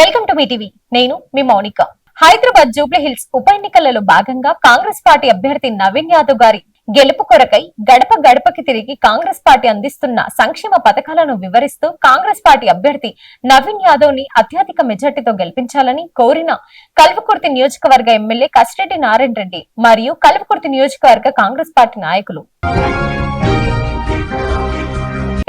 Welcome to me TV. నేను మీ మౌనిక. హైదరాబాద్ జూబ్లీ హిల్స్ ఉప ఎన్నికలలో భాగంగా కాంగ్రెస్ పార్టీ అభ్యర్థి నవీన్ యాదవ్ గారి గెలుపు కొరకై గడప గడపకి తిరిగి కాంగ్రెస్ పార్టీ అందిస్తున్న సంక్షేమ పథకాలను వివరిస్తూ కాంగ్రెస్ పార్టీ అభ్యర్థి నవీన్ యాదవ్ని అత్యధిక మెజార్టీతో గెలిపించాలని కోరిన కల్వకుర్తి నియోజకవర్గ ఎమ్మెల్యే కసిరెడ్డి నారాయణ రెడ్డి మరియు కల్వకుర్తి నియోజకవర్గ కాంగ్రెస్ పార్టీ నాయకులు.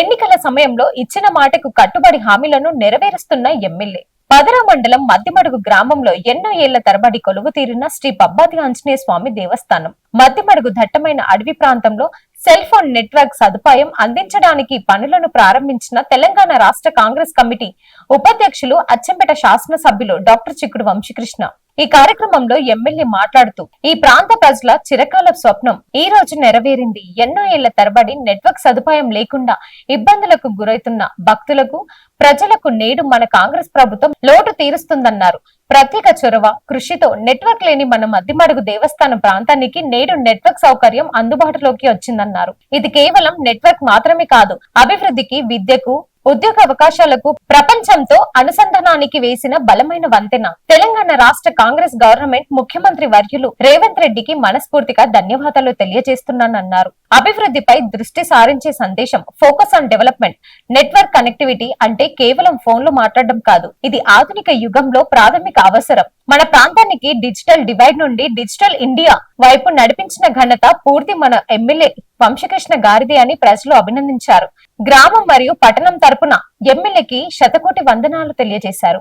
ఎన్నికల సమయంలో ఇచ్చిన మాటకు కట్టుబడి హామీలను నెరవేరుస్తున్న ఎమ్మెల్యే. పదరా మండలం మధ్యమడుగు గ్రామంలో ఎన్నో ఏళ్ళ తరబడి కొలువు తీరిన శ్రీ పబ్బాది ఆంజనేయ స్వామి దేవస్థానం. మద్దిమడుగు దట్టమైన అడవి ప్రాంతంలో సెల్ ఫోన్ నెట్వర్క్ సదుపాయం అందించడానికి పనులను ప్రారంభించిన తెలంగాణ రాష్ట్ర కాంగ్రెస్ కమిటీ ఉపాధ్యక్షులు అచ్చంపేట శాసనసభ్యులు డాక్టర్ చిక్కుడు వంశీకృష్ణ. ఈ కార్యక్రమంలో ఎమ్మెల్యే మాట్లాడుతూ ఈ ప్రాంత ప్రజల చిరకాల స్వప్నం ఈ రోజు నెరవేరింది. ఎన్నో ఏళ్ళ తరబడి నెట్వర్క్ సదుపాయం లేకుండా ఇబ్బందులకు గురైతున్న భక్తులకు ప్రజలకు నేడు మన కాంగ్రెస్ ప్రభుత్వం లోటు తీరుస్తుందన్నారు. ప్రత్యేక చొరవ కృషితో నెట్వర్క్ లేని మన మద్దిమడుగు దేవస్థానం ప్రాంతానికి నేడు నెట్వర్క్ సౌకర్యం అందుబాటులోకి వచ్చిందన్నారు. ఇది కేవలం నెట్వర్క్ మాత్రమే కాదు అభివృద్ధికి విద్యకు ఉద్యోగ అవకాశాలకు ప్రపంచంతో అనుసంధానానికి వేసిన బలమైన వంతెన. తెలంగాణ రాష్ట్ర కాంగ్రెస్ గవర్నమెంట్ ముఖ్యమంత్రి వర్యులు రేవంత్ రెడ్డికి మనస్ఫూర్తిగా ధన్యవాదాలు తెలియజేస్తున్నానన్నారు. అభివృద్ధిపై దృష్టి సారించే సందేశం focus on development network connectivity అంటే కేవలం ఫోన్లు మాట్లాడడం కాదు. ఇది ఆధునిక యుగంలో ప్రాథమిక అవసరం. మన ప్రాంతానికి డిజిటల్ డివైడ్ నుండి డిజిటల్ ఇండియా వైపు నడిపించిన ఘనత పూర్తి మన ఎమ్మెల్యే వంశకృష్ణ గారిది అని ప్రజలు అభినందించారు. గ్రామం మరియు పట్టణం తరపున ఎమ్మెల్యేకి శతకోటి వందనాలు తెలియజేశారు.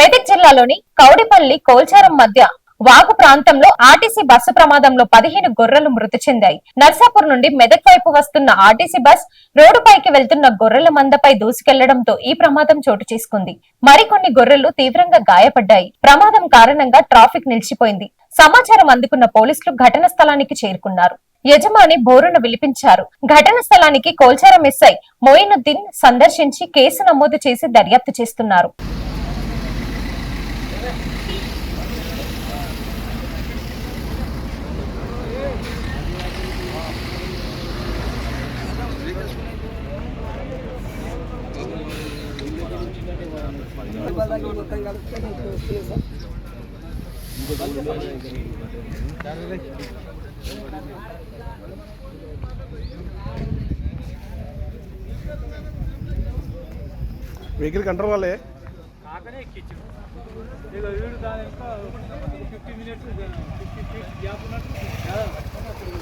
మెదక్ జిల్లాలోని కౌడిపల్లి కోల్చారం మధ్య వాగు ప్రాంతంలో ఆర్టీసీ బస్సు ప్రమాదంలో పదిహేను గొర్రెలు మృతి చెందాయి. నర్సాపూర్ నుండి మెదక్ వైపు వస్తున్న ఆర్టీసీ బస్ రోడ్డుపైకి వెళ్తున్న గొర్రెల మందపై దూసుకెళ్ళడంతో ఈ ప్రమాదం చోటు చేసుకుంది. మరికొన్ని గొర్రెలు తీవ్రంగా గాయపడ్డాయి. ప్రమాదం కారణంగా ట్రాఫిక్ నిలిచిపోయింది. సమాచారం అందుకున్న పోలీసులు ఘటన స్థలానికి చేరుకున్నారు. యజమాని బోరును విలిపించారు. ఘటన స్థలానికి కోల్చారం ఎస్ఐ మోయినుద్దీన్ సందర్శించి కేసు నమోదు చేసి దర్యాప్తు చేస్తున్నారు. వెహికల్ కంట్రోల్ వాళ్ళే? కాకనే ఎక్కించు. ఇక వీడు దాని fifty minutes fifty feet gap ఉన్నట్టు.